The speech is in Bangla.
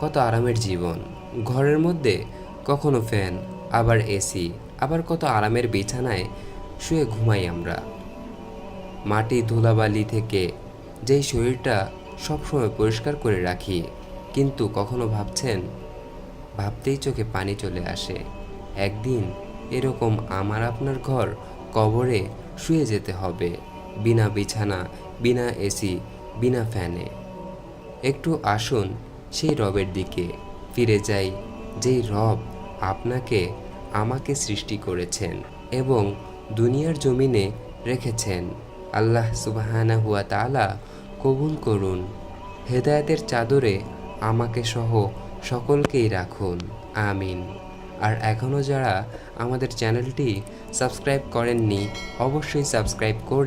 কত আরামের জীবন। ঘরের মধ্যে কখনো ফ্যান, আবার এসি, আবার কত আরামের বিছানায় শুয়ে ঘুমাই আমরা। মাটি ধুলাবালি থেকে যেই শরীরটা সবসময় পরিষ্কার করে রাখি, কিন্তু কখনো ভাবছেন, ভাবতেই চোখে পানি চলে আসে। একদিন এরকম আমার আপনার ঘর কবরে শুয়ে যেতে হবে, বিনা বিছানা, বিনা এসি, বিনা ফ্যানে। একটু আসুন সেই রবের দিকে ফিরে যাই, যেই রব আপনাকে, আমাকে সৃষ্টি করেছেন এবং দুনিয়ার জমিনে রেখেছেন। আল্লাহ সুবাহানা হুয়া তালা কবুল করুন, হেদায়েতের চাদরে আমাকে সহ সকলকেই রাখুন, আমিন। আর এখনও যারা আমাদের চ্যানেলটি সাবস্ক্রাইব করেননি, অবশ্যই সাবস্ক্রাইব করে